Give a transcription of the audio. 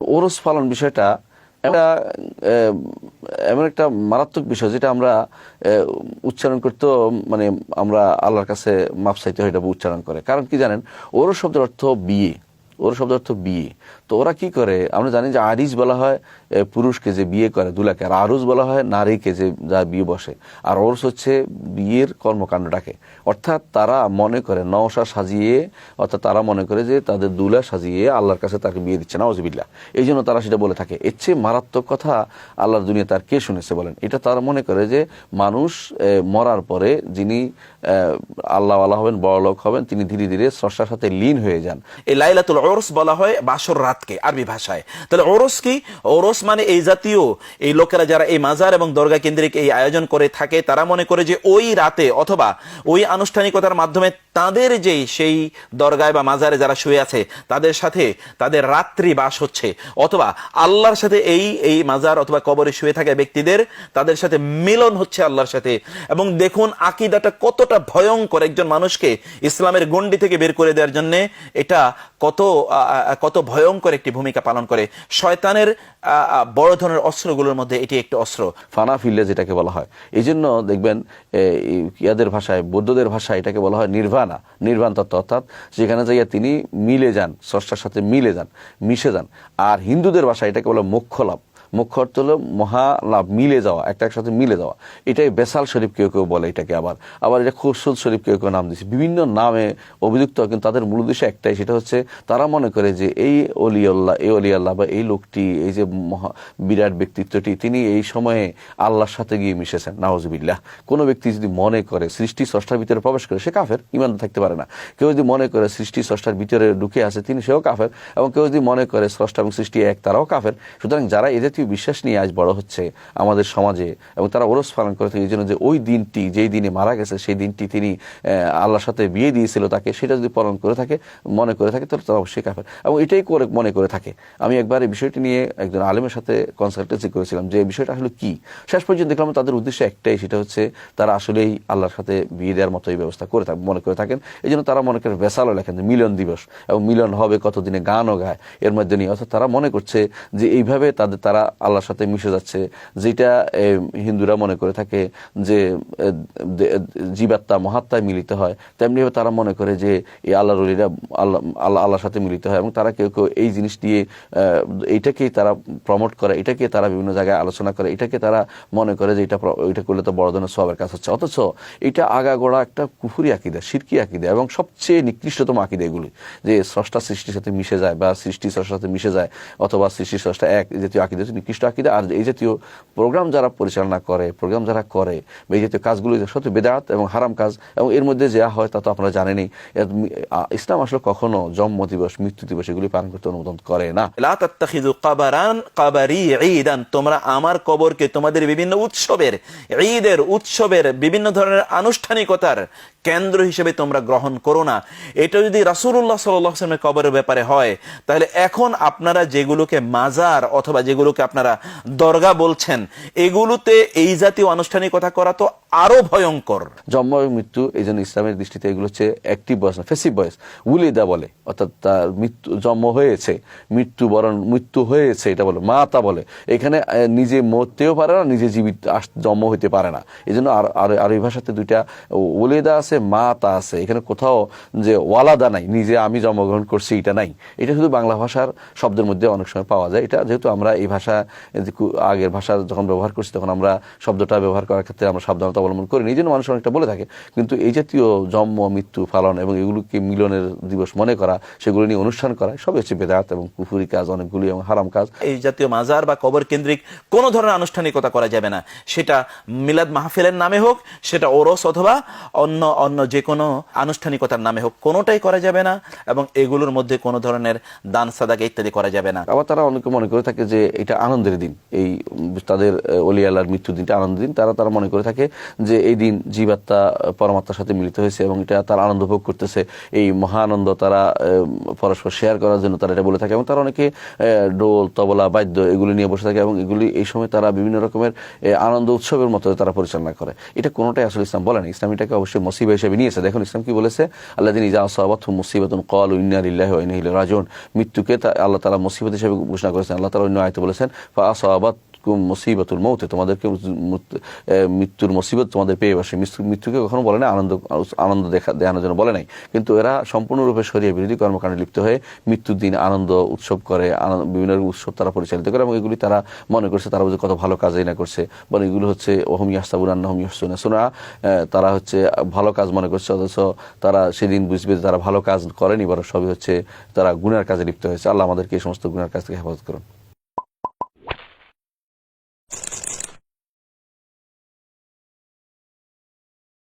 ওরস পালন বিষয়টা একটা এমন একটা মারাত্মক বিষয় যেটা আমরা উচ্চারণ করতে মানে আমরা আল্লাহর কাছে মাপ চাইতে হয় এটা উচ্চারণ করে। কারণ কি জানেন? ওরস শব্দের অর্থ বিয়ে। ওর শব্দের অর্থ বিয়ে। তো ওরা কি করে? আমরা জানি যে আরিজ বলা হয় পুরুষকে যে বিয়ে করে, দুলাকে আর আরুজ বলা হয়, নারীকে যে, যা বিয়ে বসে। আর ওরস হচ্ছে বিয়ের কর্মকাণ্ডটাকে। অর্থাৎ তারা মনে করে নওশা সাজিয়ে, অর্থাৎ তারা মনে করে যে তাদের দুলা সাজিয়ে আল্লাহর কাছে তাকে বিয়ে দিচ্ছে নওয়াজবিল্লা এই জন্য তারা সেটা বলে থাকে। এর চেয়ে মারাত্মক কথা আল্লাহর দুনিয়া তার কে শুনেছে বলেন? এটা তারা মনে করে যে মানুষ মরার পরে যিনি আল্লাহ আল্লাহ হবেন বড় লোক হবেন, তিনি ধীরে ধীরে স্রষ্টার সাথে লীন হয়ে যান। এই লাইলাতুল ওরস বলা হয় বাসর রাতকে, আরবি ভাষায়। তাহলে ওরস কি? ওরস মানে এই জাতীয় এই লোকেরা যারা এই মাজার এবং দরগা কেন্দ্রিক এই আয়োজন করে থাকে, তারা মনে করে যে ওই রাতে অথবা ওই আনুষ্ঠানিকতার মাধ্যমে তাদের যে সেই দরগায় বা মাজারে যারা শুয়ে আছে, তাদের সাথে তাদের রাত্রি বাস হচ্ছে। অথবা আল্লাহর সাথে এই এই মাজার অথবা কবরে শুয়ে থাকা ব্যক্তিদের তাদের সাথে মিলন হচ্ছে আল্লাহর সাথে। এবং দেখুন আকিদাটা কতটা ভয়ঙ্কর একজন মানুষকে ইসলামের গণ্ডি থেকে বের করে দেওয়ার জন্য এটা কত কত ভয়ঙ্কর একটি ভূমিকা পালন করে। শয়তানের বড় ধরনের অস্ত্রগুলোর মধ্যে এটি একটি অস্ত্র। ফানা ফিল্লে যেটাকে বলা হয়। এই জন্য দেখবেন ইয়াদের ভাষায়, বৌদ্ধদের ভাষায় এটাকে বলা হয় নির্ভানা নির্বাণ তত্ত্ব। অর্থাৎ যেখানে যাইয়া তিনি মিলে যান, স্রষ্টার সাথে মিলে যান, মিশে যান। আর হিন্দুদের ভাষায় এটাকে বলা মোক্ষ লাভ মুখ্য অর্থ হলো মহালাভ মিলে যাওয়া, একটা একসাথে মিলে যাওয়া। এটাই বেসাল শরীফ কেউ কেউ বলে এটাকে আবার। আবার এটা খুরসুল শরীফ কেউ কেউ নাম দিচ্ছে বিভিন্ন নামে অভিযুক্ত কিন্তু তাদের মূল উদ্দেশ্য একটাই, সেটা হচ্ছে তারা মনে করে যে এই অলিয়াল্লাহ এই অলিয়াল্লাহ বা এই লোকটি, এই যে মহা বিরাট ব্যক্তিত্বটি, তিনি এই সময়ে আল্লাহর সাথে গিয়ে মিশেছেন। নাওজবিল্লাহ কোনো ব্যক্তি যদি মনে করে সৃষ্টি স্রষ্টার ভিতরে প্রবেশ করে, সে কাফের ইমান থাকতে পারে না। কেউ যদি মনে করে সৃষ্টি স্রষ্টার ভিতরে ঢুকে আছে, তিনি সেও কাফের। এবং কেউ যদি মনে করে স্রষ্টা এবং সৃষ্টি এক, তারাও কাফের। সুতরাং যারা এ জাতীয় বিশ্বাস নিয়ে আজ বড় হচ্ছে আমাদের সমাজে এবং তারা ওরস পালন করে থাকে। এই জন্য যে ওই দিনটি, যেই দিনে মারা গেছে, সেই দিনটি তিনি আল্লাহর সাথে বিয়ে দিয়েছিল তাকে, সেটা যদি পালন করে থাকে, মনে করে থাকে, তাহলে তারা অবশ্যই কাফের। এবং এটাই করে, মনে করে থাকে। আমি একবার এই বিষয়টি নিয়ে একজন আলেমের সাথে কনসালটেন্সি করেছিলাম যে বিষয়টা আসলে কি। শেষ পর্যন্ত দেখলাম তাদের উদ্দেশ্য একটাই, সেটা হচ্ছে তারা আসলেই আল্লাহর সাথে বিয়ে দেওয়ার মতো এই ব্যবস্থা করে থাকে, মনে করে থাকেন। এই জন্য তারা মনে করেন বেসালও লেখেন মিলন দিবস। এবং মিলন হবে কতদিনে, গানও গায়। এর মধ্যে নিয়ে অর্থাৎ তারা মনে করছে যে এইভাবে তাদের, তারা আল্লাহর সাথে মিশে যাচ্ছে যেটা হিন্দুরা মনে করে থাকে যে জীবাত্মা মহাত্মায় মিলিত হয়। তেমনিভাবে তারা মনে করে যে এই আল্লাহ রলিরা আল্লাহ আল্লাহ আল্লাহর সাথে মিলিত হয় এবং তারা কেউ কেউ এই জিনিস দিয়ে আহ, এইটাকেই তারা প্রমোট করে এটাকে তারা বিভিন্ন জায়গায় আলোচনা করে এটাকে তারা মনে করে যে এটা এটা করলে তো বড় ধরনের সবের কাজ হচ্ছে। অথচ এটা আগাগোড়া একটা কুফুরি আকিদা সিরকি আকিদা এবং সবচেয়ে নিকৃষ্টতম আকিদা এগুলি। যে স্রষ্টা সৃষ্টির সাথে মিশে যায় বা সৃষ্টি স্রষ্টার সাথে মিশে যায় অথবা সৃষ্টি স্রষ্টা এক জাতীয় আকিদা নিকৃষ্ট আকিদা, আর এই জাতীয় প্রোগ্রাম যারা পরিচালনা করে, প্রোগ্রাম যারা করে এই জাতীয় কাজগুলো সত্যি বেদাত এবং হারাম কাজ, এবং এর মধ্যে যা হয় তা তো আপনারা আ- ইসলাম আসলে কখনো জন্ম দিবস, মৃত্যু দিবস এগুলি পালন করতে অনুমোদন করে না। তোমরা আমার কবরকে তোমাদের বিভিন্ন উৎসবের, ঈদের উৎসবের বিভিন্ন ধরনের আনুষ্ঠানিকতার কেন্দ্র হিসেবে তোমরা গ্রহণ করো না। এটা যদি রাসুল্লাহ সাল্লামের কবরের ব্যাপারে হয়, তাহলে এখন আপনারা যেগুলোকে মাজার অথবা যেগুলোকে আপনারা দরগা বলছেন, এগুলোতে এই জাতীয় আনুষ্ঠানিকতা করা তো আরও ভয়ঙ্কর। জন্ম এবং মৃত্যু, এই জন্য ইসলামের দৃষ্টিতে এগুলো হচ্ছে অ্যাক্টিভ বয়স না ফেসিভ বয়স। উলিদা বলে, অর্থাৎ তার মৃত্যু, জন্ম হয়েছে, মৃত্যু বরণ, মৃত্যু হয়েছে, এটা বলে মা তা বলে। এখানে নিজে মরতেও পারে না, নিজে জীবিত জন্ম হইতে পারে না। এই জন্য আর আর এই ভাষাতে দুইটা ওলেদা আছে মা তা আছে। এখানে কোথাও যে ওয়ালাদা নাই, নিজে আমি জন্মগ্রহণ করছি, এটা নাই। এটা শুধু বাংলা ভাষার শব্দের মধ্যে অনেক সময় পাওয়া যায়। এটা যেহেতু আমরা এই ভাষা আগের ভাষা যখন ব্যবহার করছি, তখন আমরা শব্দটা ব্যবহার করার ক্ষেত্রে আমরা সাবধানতা অবলম্বন করি এই জন্য মানুষ অনেকটা বলে থাকে কিন্তু এই জাতীয় জন্ম মৃত্যু পালন এবং এগুলোকে মিলনের দিবস মনে করা সেগুলো নিয়ে অনুষ্ঠান করা সব হচ্ছে বেদাত এবং কুফুরি কাজ অনেকগুলি এবং হারাম কাজ। এই জাতীয় মাজার বা কবর কেন্দ্রিক কোনো ধরনের আনুষ্ঠানিকতা করা যাবে না। সেটা মিলাদ মাহফিলের নামে হোক সেটা ওরস অথবা অন্য অন্য যে কোনো আনুষ্ঠানিকতার নামে হোক কোনোটাই করা যাবে না এবং এগুলোর মধ্যে কোনো ধরনের দান সাদাকা ইত্যাদি করা যাবে না। আবার তারা অনেকে মনে করে থাকে যে এটা আনন্দের দিন। এই তাদের আহ, অলি আল্লাহর মৃত্যুর দিনটা আনন্দের দিন। তারা তারা মনে করে থাকে যে এই দিন জীবাত্মা পরমাত্মার সাথে মিলিত হয়েছে এবং এটা তারা আনন্দ ভোগ করতেছে। এই মহানন্দ তারা পরস্পর শেয়ার করার জন্য তারা এটা বলে থাকে এবং তারা অনেকে ডোল তবলা, বাদ্য এগুলি নিয়ে বসে থাকে এবং এগুলি এই সময় তারা বিভিন্ন রকমের আনন্দ উৎসবের মতো তারা পরিচালনা করে। এটা কোনোটাই আসলে ইসলাম বলেনি ইসলাম এটাকে অবশ্যই মসিবা হিসেবে নিয়েছে। দেখুন, ইসলাম কি বলেছে? আল্লাহ দিন ইজা আসাবাত মুসিবাতুন কল ইন্নারিল্লাহ রাজন মৃত্যুকে আল্লাহ তালা মুসিবত হিসেবে ঘোষণা করেছেন। আল্লাহ তালা অন্য আয়তে বলেছেন, ফা আসাবাত মুসিবতুল মৌতে, তোমাদেরকে মৃত্যুর মুসিবত তোমাদের পেয়ে বসে। মৃত্যুকে কখনো বলে না, আনন্দ আনন্দ দেখা, দেখানোর জন্য বলে নাই। কিন্তু এরা সম্পূর্ণরূপে সরিয়ে বিরোধী কর্মকাণ্ডে লিপ্ত হয়ে মৃত্যুর দিন আনন্দ উৎসব করে বিভিন্ন উৎসব তারা পরিচালিত করে এবং এগুলি তারা মনে করছে তারা কত ভালো কাজই না করছে। বলে এগুলো হচ্ছে ওহম ইয়াস্তাবুর আন্না হোম ইয়াসুনা সোনা তারা হচ্ছে ভালো কাজ মনে করছে, অথচ তারা সেদিন বুঝবে যে তারা ভালো কাজ করেনি, বরং সবই হচ্ছে তারা গুনার কাজে লিপ্ত হয়েছে। আল্লাহ আমাদেরকে এই সমস্ত গুনার কাজ থেকে হেফাজত করুন।